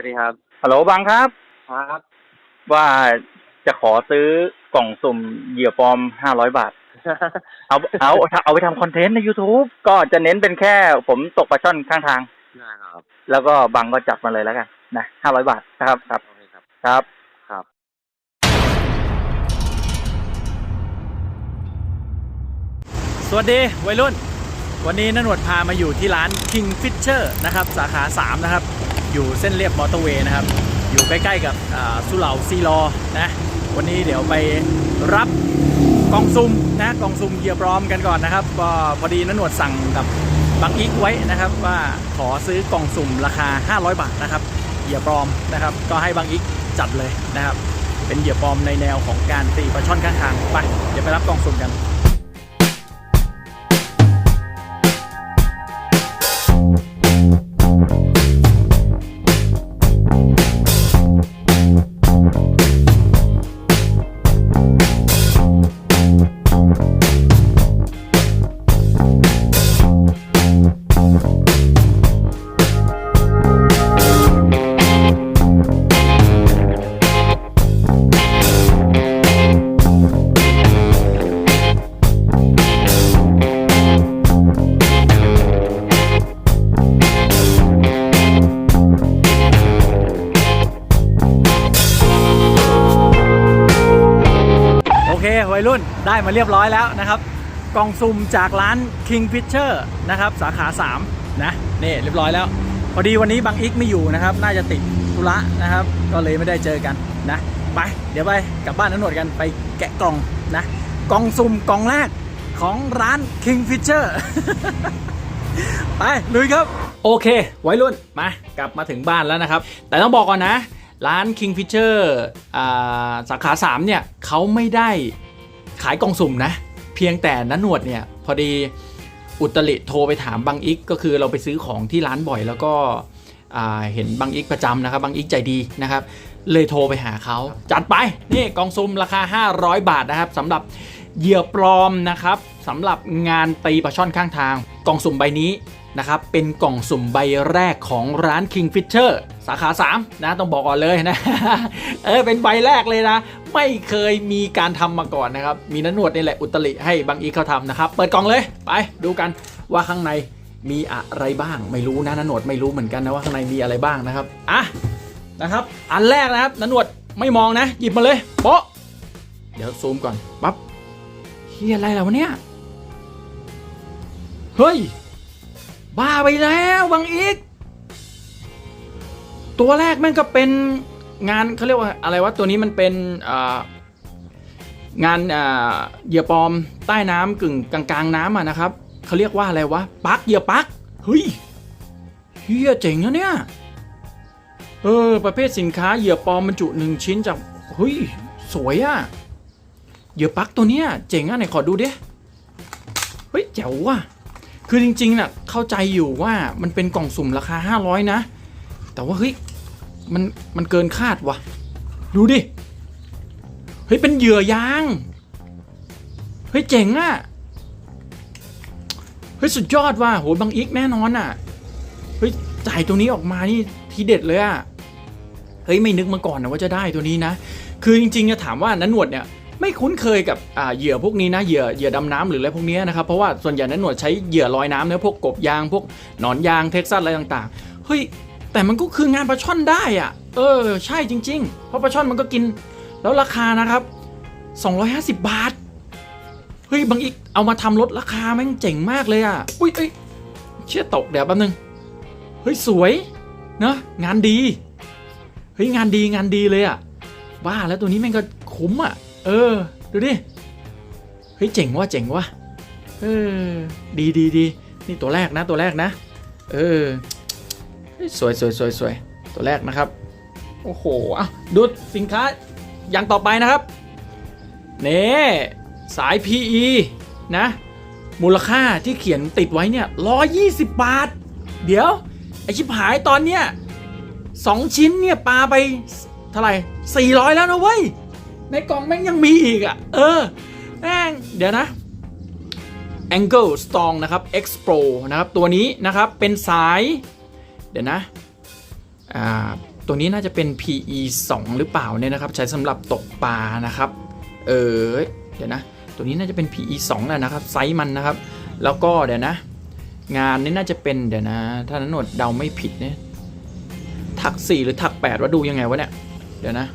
วัสดีครับฮัลโหลบังครับ ครับ ว่าจะขอซื้อกล่องสุ่มเหยื่อปลอมห้าร้อยบาท เอาเอาเอาไปทำคอนเทนต์ใน YouTube ก็จะเน้นเป็นแค่ผมตกปลาช่อนข้างทาง ได้ครับ แล้วก็บังก็จัดมาเลยแล้วกันนะห้าร้อยบาทนะครับครับโอเคครับ ครับ ครับ สวัสดีวัยรุ่น วันนี้นนวดพามาอยู่ที่ร้าน King Fisher นะครับ สาขา 3 นะครับ อยู่เส้นเรียบมอเตอร์เวย์นะครับ อยู่ใกล้ๆกับสุเหร่าซีลอนะวันนี้เดี๋ยวไปรับกล่องซุ่มนะกล่องซุ่มเหยื่อปลอมกันก่อนนะครับก็พอดีนนวดสั่งกับบังอีกไว้นะครับว่าขอซื้อกล่องสุ่มราคา 500 บาทนะครับเหยื่อปลอมนะครับ ก็ให้บังอีกจัดเลยนะครับ เป็นเหยื่อปลอมในแนวของการตีปลาช่อนข้างทางไปเดี๋ยวไปรับกล่องสุ่มกัน ยรุ่นได้มาเรียบร้อยแล้วนะครับ กล่องซุ่มจากร้าน King Fisher นะครับ สาขา 3 นะนี่เรียบร้อยแล้ว พอดีวันนี้บางอิกไม่อยู่นะครับ น่าจะติดธุระนะครับ ก็เลยไม่ได้เจอกันนะ ไป เดี๋ยวไปกลับบ้านนันหนวดกันไปแกะกล่องนะ กล่องซุ่มกล่องแรกของร้าน King Fisher ไปลุยครับ โอเค ไวัยรุ่นมากลับมาถึงบ้านแล้วนะครับ แต่ต้องบอกก่อนนะ ร้าน King Fisher อ่าสาขา 3 เนี่ยเขาไม่ได้ ขายกล่องสุ่มนะ เพียงแต่นันหนวดเนี่ย พอดีอุตริโทรไปถามบังอิก ก็คือเราไปซื้อของที่ร้านบ่อย แล้วก็เห็นบังอิกประจำนะครับบังอิกใจดีนะครับเลยโทรไปหาเขาจัดไปนี่กล่องซุ่มราคา 500 บาทนะครับสำหรับเหยื่อปลอมนะครับสำหรับงานตีปลาช่อนข้างทางกล่องสุ่มใบนี้ นะครับเป็นกล่องสุ่มใบแรกของร้าน King Fisher สาขา 3 นะต้องบอกก่อนเลยนะ เออเป็นใบแรกเลยนะ ไม่เคยมีการทำมาก่อนนะครับ มีนันนวดนี่แหละอุตริให้บางอีเขาทำนะครับ เปิดกล่องเลยไปดูกันว่าข้างในมีอะไรบ้าง ไม่รู้นะนันนวดไม่รู้เหมือนกันนะว่าข้างในมีอะไรบ้างนะครับอะนะครับ อันแรกนะครับนันนวดไม่มองนะ หยิบมาเลยโป๊ะเดี๋ยวซูมก่อนปั๊บเฮียอะไรแล้ววะเนี่ยเฮ้ย บ้าไปแล้วบางอีก ตัวแรกม่งก็เป็นงานเขาเรียกว่าอะไรวะตัวนี้มันเป็นงานเหยื่อปลอมใต้น้ำกึ่งกลางๆน้ำอะนะครับเขาเรียกว่าอะไรวะปักเหยื่อปักเฮ้ยเฮียเจ๋งนะเนี่ยเออประเภทสินค้าเหยื่อปลอมบรรจุหนึ่งชิ้นจากเฮ้ยสวยอะเหยื่อปักตัวเนี้ยเจ๋งอะไหนขอดูดิเฮ้ยแจ๋วว่ะ คือจริงๆน่ะเข้าใจอยู่ว่ามันเป็นกล่องสุ่มราคา 500 นะ แต่ว่าเฮ้ยมันมันเกินคาดวะดูดิ เฮ้ย เป็นเหยื่อยาง เฮ้ย เจ๋งอะเฮ้ย สุดยอดว่ะโหบางอีกแน่นอนอะเฮ้ย จ่ายตัวนี้ออกมานี่ทีเด็ดเลยอะเฮ้ย ไม่นึกมาก่อนนะว่าจะได้ตัวนี้นะ คือจริงๆจะถามว่านันหนวดเนี่ย ไม่คุ้นเคยกับเหยื่อพวกนี้นะเหยื่อเหยื่อดำน้ำหรืออะไรพวกนี้นะครับเพราะว่าส่วนใหญ่นันหนวดใช้เหยื่อลอยน้ำเนะพวกกบยางพวกหนอนยางเท็กซัสอะไรต่างๆเฮ้ยแต่มันก็คืองานปลาช่อนได้อะเออ ใช่จริง ๆ เพราะปลาช่อนมันก็กิน แล้วราคานะครับ 250 บาท เฮ้ย บางอีก เอามาทำลดราคาแม่งเจ๋งมากเลยอะอุ้ยเอ้ยเชี่ยตกเดี๋ยวแป๊บนึง เฮ้ย สวยเนอะงานดี เฮ้ย งานดีงานดีเลยอะบ้าแล้วตัวนี้แม่งก็คุ้มอะ เออ ดูดิ เฮ้ย เจ๋งว่ะเจ๋งว่ะเออ ดีดีดีนี่ตัวแรกนะตัวแรกนะ เออเฮ้ยสวยสวยสวยสวยตัวแรกนะครับ โอ้โหอะดูสินค้าอย่างต่อไปนะครับเน่สาย PE นะ มูลค่าที่เขียนติดไว้เนี่ย120บบาท เดี๋ยว ไอชิบหายตอนเนี้ยสองชิ้นเนี่ยปลาไปเท่าไหร่400แล้วนะเว้ย ในกล่องแม่งยังมีอีกอะ เออแม่งเดี๋ยวนะ Angle Strong นะครับ X Pro นะครับ ตัวนี้นะครับเป็นสาย เดี๋ยวนะ อ่า ตัวนี้น่าจะเป็น PE 2 หรือเปล่าเนี่ยนะครับ ใช้สำหรับตกปลานะครับ เออเดี๋ยวนะ ตัวนี้น่าจะเป็น PE 2แล้วนะครับ ไซส์มันนะครับ แล้วก็เดี๋ยวนะ งานนี่น่าจะเป็นเดี๋ยวนะ ถ้านันหนวดเดาไม่ผิดเนี่ย ถัก 4 หรือถัก 8 ว่าดูยังไงวะเนี่ย เดี๋ยวนะ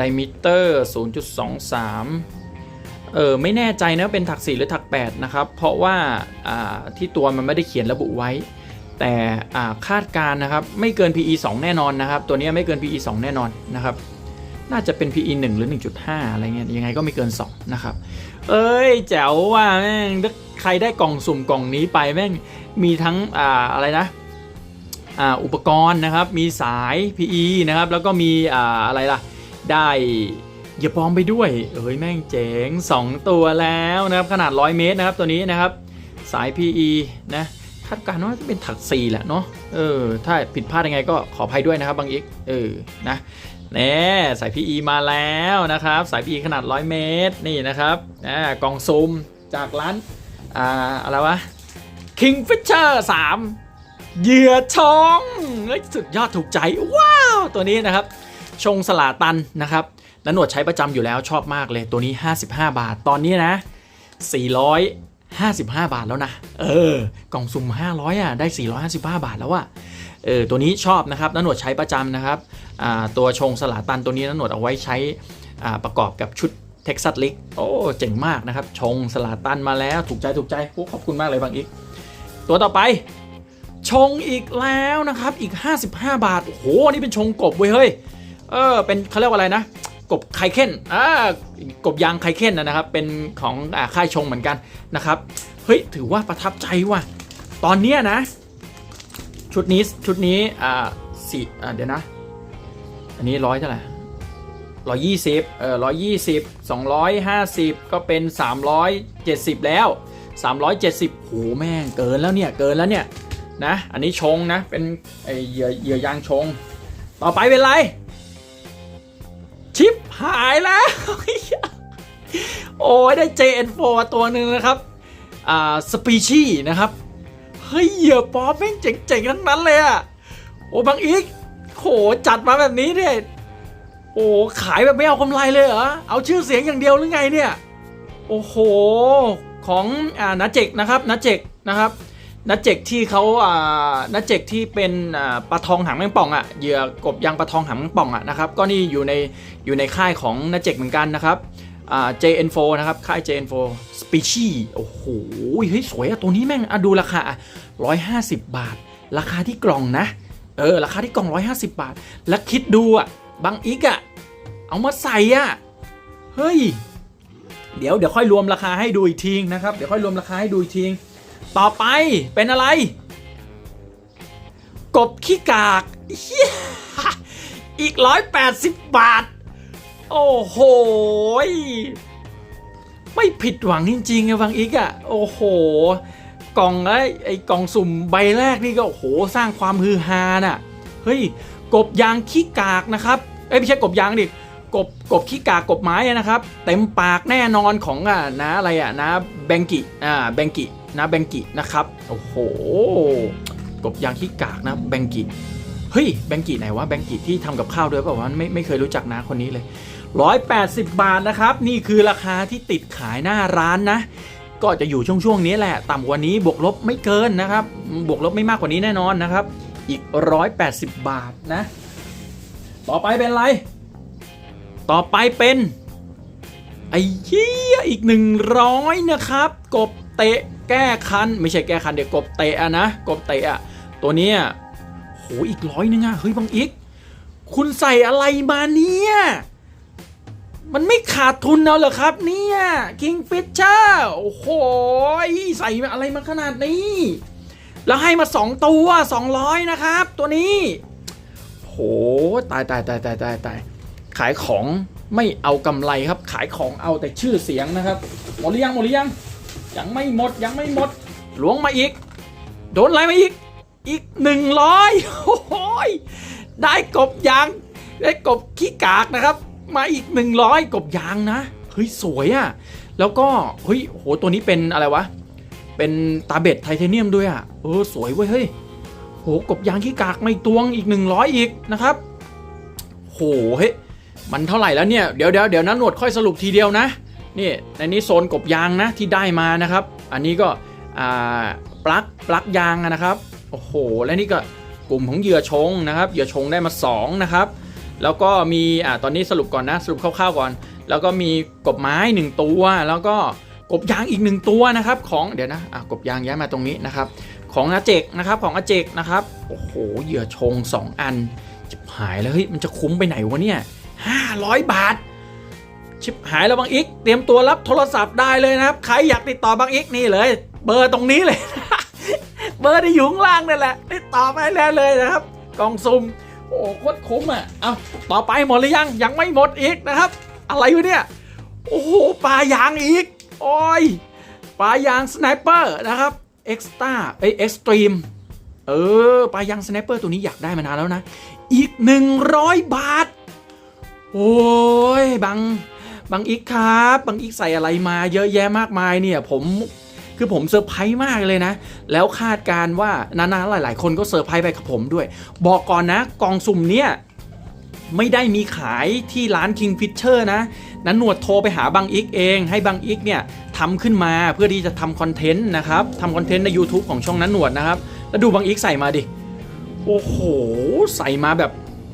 ดมิเตอร์ 0.23 เออไม่แน่ใจนะเป็นถัก 4 หรือถัก 8 นะครับ เพราะว่าาที่ตัวมันไม่ได้เขียนระบุไว้ แต่คาดการนะครับ ไม่เกิน PE 2 แน่นอนนะครับ ตัวนี้ไม่เกิน PE 2 แน่นอนนะครับ น่าจะเป็น PE 1 หรือ 1.5 อะไรเงี้ยยังไงก็ไม่เกิน 2 นะครับ เอ้ย แจ๋วว่ะแม่งใครได้กล่องสุ่มกล่องนี้ไปแม่งมีทั้งออะไรนะ อ่าอุปกรณ์นะครับ มีสาย PE นะครับ แล้วก็มีอ่าอะไรล่ะ ได้เยียบปลอมไปด้วยเอ้ยแม่งเจ๋ง 2 ตัวแล้วนะครับ ขนาด 100 เมตรนะครับ ตัวนี้นะครับ สาย PE นะคาดการณ์ว่าจะเป็นถัก4แหละเนาะ เออ ถ้าผิดพลาดยังไงก็ขออภัยด้วยนะครับบางอีก เออ นะแน่สาย PE มาแล้วนะครับ สาย PE ขนาด 100 เมตร นี่นะครับอ่ากล่องซูมจากร้าน อ่า อะไรวะ Kingfisher 3 เหยื่อชองเฮ้ยสุดยอดถูกใจ ว้าว ตัวนี้นะครับ ชงสลาตันนะครับนันหนวดใช้ประจำอยู่แล้วชอบมากเลยตัวนี้ 55 บาท ตอนนี้นะ 455 บาทแล้วนะ เออ กล่องสุ่ม 500 อะ ได้ 455 บาทแล้วอะเออตัวนี้ชอบนะครับนันหนวดใช้ประจำนะครับอ่าตัวชงสลาตันตัวนี้นันหนวดเอาไว้ใช้อ่าประกอบกับชุดเท็กซัสลิกโอ้ เจ๋งมากนะครับ ชงสลาตันมาแล้วถูกใจถูกใจโอ้ขอบคุณมากเลยบางอีก ตัวต่อไป ชงอีกแล้วนะครับอีก 55 บาท โอ้โห นี่เป็นชงกบเว้ยเฮ้ย เออ เป็นเขาเรียกว่าอะไรนะ กบไคเคนอ่ากบยางไคเคนนะครับ เป็นของอ่าค่ายชงเหมือนกันนะครับ เฮ้ย ถือว่าประทับใจว่ะ ตอนเนี้ยนะ ชุดนี้ชุดนี้อ่าสี่อ่าเดี๋ยวนะ อันนี้ร้อยเท่าไหร่ร้อยยี่สิบเออร้อยยี่สิบสองร้อยห้าสิบก็เป็นสามร้อยเจ็ดสิบแล้วสามร้อยเจ็ดสิบโหแม่งเกินแล้วเนี่ย เกินแล้วเนี่ย นะ อันนี้ชงนะ เป็นไอเหยื่อเหยื่อยางชง ต่อไปเป็นไร ชิปหายแล้ว โอ้ยได้ JN4 ตัวหนึ่งนะครับ อ่า สปีชีนะครับ เฮ้ย เหยื่อปอมแม่งเจ๋งๆทั้งนั้นเลยอะโอ้บางอีกโหจัดมาแบบนี้เนี่ยโอ้ขายแบบไม่เอากำไรเลยเหรอ เอาชื่อเสียงอย่างเดียวหรือไงเนี่ย โอ้โห ของอ่านัเจกนะครับนัเจกนะครับ นัเจกที่เขาอ่านัเจกที่เป็นอ่าปลาทองหางแมงป่องอะเหยื่อกบยางปลาทองหางแมงป่องอะนะครับก็นี่อยู่ในอยู่ในค่ายของนัเจกเหมือนกันนะครับอ่า JN4 นะครับค่าย JN4 Species โอ้โหเฮ้ยสวยอะตัวนี้แม่งอะดูราคา 150 บาท ราคาที่กล่องนะเออราคาที่กล่อง 150 บาท แล้วคิดดูอะบางอีกอะเอามาใส่อะเฮ้ยเดี๋ยวเดี๋ยวค่อยรวมราคาให้ดูอีกทีนะครับเดี๋ยวค่อยรวมราคาให้ดูอีกที ต่อไปเป็นอะไร กบขี้กากเหี้ยอีก180บาท โอ้โห ไม่ผิดหวังจริงๆอะบางอีกอะโอ้โห กล่องไอ้ไอ้กล่องสุ่มใบแรกนี่ก็โอ้โหสร้างความฮือฮาน่ะ เฮ้ย กบยางขี้กากนะครับ เอ้ยไม่ใช่กบยางดิกบกบขี้กากกบไม้นะครับ เต็มปากแน่นอนของอะนะอะไรอะนะแบงกิอ่าแบงกิ นะแบงกินะครับ โอ้โหกบยางขี้กากนะแบงกิเฮ้ยแบงกิไหนวะแบงกิที่ทำกับข้าวด้วยเปล่าวะไม่ไม่เคยรู้จักนะคนนี้เลย 180 บาทนะครับ นี่คือราคาที่ติดขายหน้าร้านนะ ก็จะอยู่ช่วงช่วงนี้แหละ ต่ำกว่านี้บวกลบไม่เกินนะครับ บวกลบไม่มากกว่านี้แน่นอนนะครับ อีก 180 บาทนะ ต่อไปเป็นอะไร ต่อไปเป็นไอ้เหี้ยอีก 100 นะครับ กบเตะ แก้คันไม่ใช่แก้คันเดี๋ยวกบเตะนะกบเตะตัวเนี้ยโหอีกร้อยนึงอะเฮ้ยบางอีก คุณใส่อะไรมาเนี่ยมันไม่ขาดทุนเอาเหรอครับ เนี่ย Kingfisher โอ้โหใส่อะไรมาขนาดนี้ แล้วให้มา 2 ตัว 200 นะครับ ตัวนี้โหตายตายตายตายตายตายขายของไม่เอากำไรครับ ขายของเอาแต่ชื่อเสียงนะครับ หมดหรือยังหมดหรือยัง ยังไม่หมดยังไม่หมดหลวงมาอีก โดนอะไรมาอีก อีกหนึ่งร้อยโอ้โหยได้กบยาง ได้กบขี้กากนะครับ มาอีก100กบยางนะเฮ้ยสวยอะ่ะแล้วก็เฮ้ยโหตัวนี้เป็นอะไรวะเป็นตาเบ็ดไทเทเนียมด้วยอะ่ะเออสวยเว้ยเฮ้ยโหกบยางขี้กากไม่ตวงอีก100อีกนะครับโหเฮ้ยมันเท่าไหร่แล้วเนี่ยเดี๋ยวเดี๋ยวเดี๋ยวนะหนวดค่อยสรุปทีเดียวนะ นี่ในนี้โซนกบยางนะที่ได้มานะครับ อันนี้ก็ปลั๊กปลั๊กยางนะครับโอ้โหและนี่ก็กลุ่มของเหยื่อชงนะครับเหยื่อชงได้มา2นะครับแล้วก็มีอ่าตอนนี้สรุปก่อนนะสรุปคร่าวๆก่อน แล้วก็มีกบไม้ 1 ตัว แล้วก็กบยางอีก 1 ตัวนะครับของเดี๋ยวนะอะกบยางย้ายมาตรงนี้นะครับของอาเจกนะครับของอาเจกนะครับโอ้โหเหยื่อชง 2 อันจิบหายแล้วเฮ้ยมันจะคุ้มไปไหนวะเนี่ย500 บาท ชิบหายแล้วบางอีกเตรียมตัวรับโทรศัพท์ได้เลยนะครับ ใครอยากติดต่อบางอีกนี่เลย เบอร์ตรงนี้เลย เบอร์ที่อยู่ข้างล่างนั่นแหละ ติดต่อไปแล้วเลยนะครับ กล่องซุ่มโอ้โหคตรคุ้มอะ เอาต่อไปหมดหรือยัง ยังไม่หมดอีกนะครับ อะไรวะเนี่ย โอ้โหปลายางอีก โอ้ยปลายางสไนเปอร์นะครับเอ็กซ์ต้าเอ้ยเอ็กซ์ตรีมเออปลายางสไนเปอร์ตัวนี้อยากได้มานานแล้วนะ อีก 100 บาท โอ้ย บัง บางอีกครับบางอีกใส่อะไรมาเยอะแยะมากมายเนี่ยผมคือผมเซอร์ไพรส์มากเลยนะ แล้วคาดการ์ว่านาๆหลาย ๆ คนก็เซอร์ไพรส์ไปกับผมด้วย บอกก่อนนะกองสุ่มเนี่ยไม่ได้มีขายที่ร้าน King Fisher นะนั้นหนวดโทรไปหาบางอีกเอง ให้บางอีกเนี่ยทำขึ้นมาเพื่อที่จะทำคอนเทนต์นะครับทำคอนเทนต์ใน YouTube ของช่องนั้นหนวดนะครับ แล้วดูบางอีกใส่มาดิ โอ้โห ใส่มาแบบ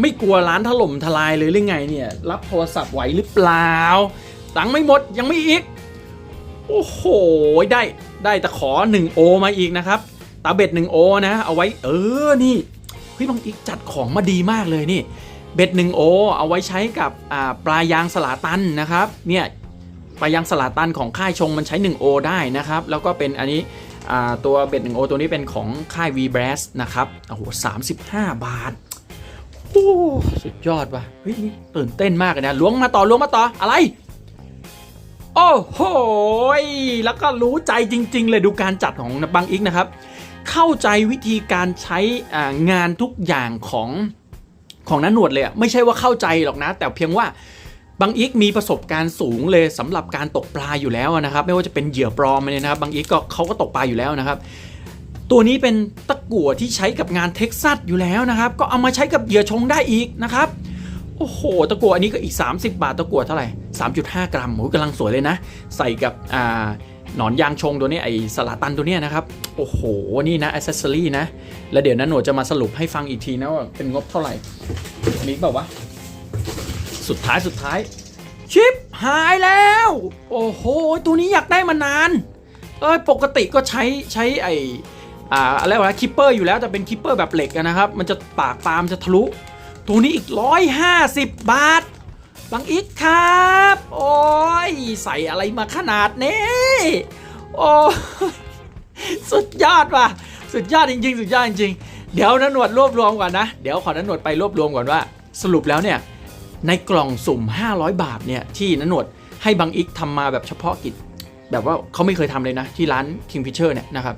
ไม่กลัวร้านถล่มทลายเลยหรือไงเนี่ย รับโทรศัพท์ไหวหรือเปล่า ตังไม่หมดยังไม่อีก โอ้โห ได้ได้ตะขอ 1 โอมาอีกนะครับ ตาเบ็ด 1 โอนะ เอาไว้เออนี่เฮ้ยบางอีกจัดของมาดีมากเลยนี่ เบ็ด 1 โอ เอาไว้ใช้กับปลายางสลาตันนะครับ เนี่ยปลายางสลาตันของค่ายชงมันใช้ 1 โอ ได้นะครับ แล้วก็เป็นอันนี้ตัวเบ็ด 1 โอ ตัวนี้เป็นของค่าย V b r a s นะครับ โอ้โห 35 บาท โอ้สุดยอดว่ะเฮ้ยนี่ตื่นเต้นมากเลยนะล้วงมาต่อล้วงมาต่ออะไร โอ้โหแล้วก็รู้ใจจริง ๆ เลยดูการจัดของบังอิกนะครับ เข้าใจวิธีการใช้งานทุกอย่างของของนันหนวดเลยอะไม่ใช่ว่าเข้าใจหรอกนะ แต่เพียงว่าบางอีกมีประสบการณ์สูงเลยสำหรับการตกปลาอยู่แล้วนะครับ ไม่ว่าจะเป็นเหยื่อปลอมเนี่ยนะครับบางอีกก็เขาก็ตกปลาอยู่แล้วนะครับ ตัวนี้เป็นตะกั่วที่ใช้กับงานเท็กซัสอยู่แล้วนะครับ ก็เอามาใช้กับเหยื่อชงได้อีกนะครับ โอ้โห ตะกั่วอันนี้ก็อีก 30 บาทตะกั่วเท่าไหร่ 3.5 กรัมโอ้กำลังสวยเลยนะ ใส่กับอ่าหนอนยางชงตัวนี้ไอ้สลาตันตัวเนี้ยนะครับ โอ้โห นี่นะอ c เซสซอรี่นะ แล้วเดี๋ยวนั้นหนูจะมาสรุปให้ฟังอีกทีนะว่าเป็นงบเท่าไหร่มีแบบว่าวะ สุดท้ายสุดท้าย ชิปหายแล้ว โอ้โห ตัวนี้อยากได้มานาน เอ้ยปกติก็ใช้ใช้ไอ อ่าอะไรวะคิปเปอร์อยู่แล้วแต่เป็นคิปเปอร์แบบเหล็กนะครับ มันจะปากปามจะทะลุ ตัวนี้อีก 150 บาทบางอีกครับ โอ้ยใส่อะไรมาขนาดนี้โอ้สุดยอดว่ะ สุดยอดจริง ๆ สุดยอดจริงๆ เดี๋ยวนันหนวดรวบรวมก่อนนะ เดี๋ยวขอนันหนวดไปรวบรวมก่อนว่า สรุปแล้วเนี่ย ในกล่องสุ่ม 500 บาทเนี่ย ที่นันหนวดให้บางอีกทำมาแบบเฉพาะกิจ แบบว่าเขาไม่เคยทำเลยนะ ที่ร้าน Kingfisher เนี่ยนะครับ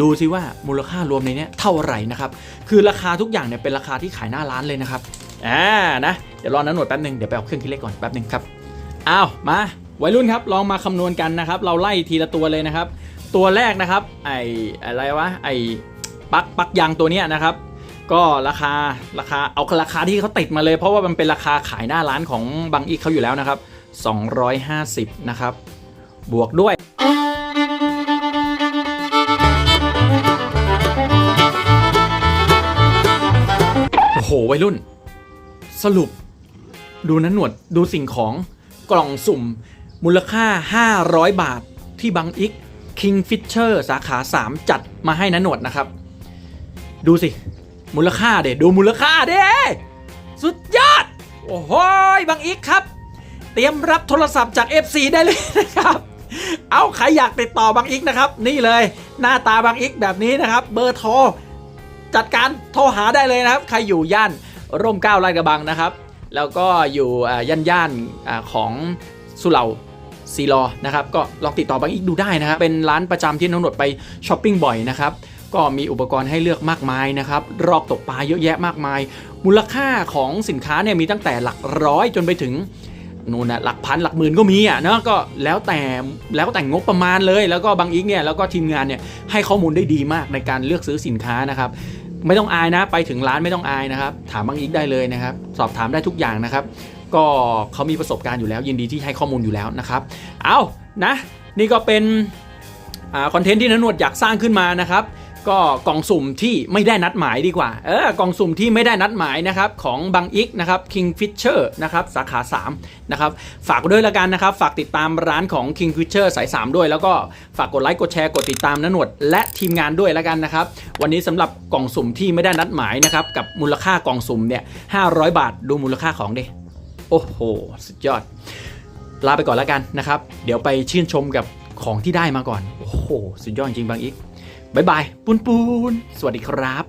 ดูซิว่ามูลค่ารวมในนี้เท่าไหร่นะครับ คือราคาทุกอย่างเนี่ยเป็นราคาที่ขายหน้าร้านเลยนะครับ อ่า นะ เดี๋ยวรอนันหนวดแป๊บหนึ่งเดี๋ยวไปเอาเครื่องคิดเลขก่อนแป๊บหนึ่งครับ อ้าว มา วัยรุ่นครับ ลองมาคำนวณกันนะครับ เราไล่ทีละตัวเลยนะครับ ตัวแรกนะครับ ไออะไรวะ ไอปักปักยางตัวเนี้ยนะครับ ก็ราคา ราคา เอาราคาที่เขาติดมาเลย เพราะว่ามันเป็นราคาขายหน้าร้านของบางอีกเขาอยู่แล้วนะครับ 250 นะครับ บวกด้วย วัยรุ่น สรุป ดูนะหนวดดูสิ่งของกล่องสุ่ม มูลค่า 500 บาทที่บังอิก Kingfisher สาขา 3 จัดมาให้นะหนวดนะครับ ดูสิ มูลค่าเด็ดูมูลค่าเด้สุดยอด โอ้โหบังอิกครับ เตรียมรับโทรศัพท์จาก FC ได้เลยนะครับ เอาใครอยากติดต่อบางอิกนะครับ นี่เลย หน้าตาบางอิกแบบนี้นะครับ เบอร์โทร จัดการโทรหาได้เลยนะครับ ใครอยู่ย่านร่มเกล้าลาดกระบังนะครับ แล้วก็อยู่ย่านย่านของสุเหร่าซีรอนะครับก็ลองติดต่อบางอีกดูได้นะครับเป็นร้านประจำที่น้องหนดไปช้อปปิ้งบ่อยนะครับก็มีอุปกรณ์ให้เลือกมากมายนะครับรอบตกปลาเยอะแยะมากมาย มูลค่าของสินค้าเนี่ยมีตั้งแต่หลักร้อยจนไปถึงนู่นนะหลักพันหลักหมื่นก็มีอะเนาะก็แล้วแต่แล้วแต่งบประมาณเลย แล้วก็บางอีกเนี่ยแล้วก็ทีมงานเนี่ยให้ข้อมูลได้ดีมากในการเลือกซื้อสินค้านะครับ ไม่ต้องอายนะ ไปถึงร้านไม่ต้องอายนะครับ ถามบางอีกได้เลยนะครับ สอบถามได้ทุกอย่างนะครับ ก็เขามีประสบการณ์อยู่แล้ว ยินดีที่ให้ข้อมูลอยู่แล้วนะครับ เอานะ นี่ก็เป็นอคอนเทนต์ที่นนวดอยากสร้างขึ้นมานะครับ ก็กล่องสุ่มที่ไม่ได้นัดหมายดีกว่า เออกล่องสุ่มที่ไม่ได้นัดหมายนะครับของบังอิกนะครับ Kingfisher นะครับสาขา3นะครับฝากด้วยละกันนะครับ ฝากติดตามร้านของ Kingfisher สาย 3 ด้วย แล้วก็ฝากกดไลค์กดแชร์กดติดตามนนวดและทีมงานด้วยละกันนะครับ วันนี้สำหรับกล่องสุ่มที่ไม่ได้นัดหมายนะครับกับมูลค่ากล่องสุ่มเนี่ย500 บาทดูมูลค่าของดิโอ้โหสุดยอด ลาไปก่อนแล้วกันนะครับ เดี๋ยวไปชื่นชมกับของที่ได้มาก่อน โอ้โห สุดยอดจริงบางอีก บายบายปูนปูนสวัสดีครับ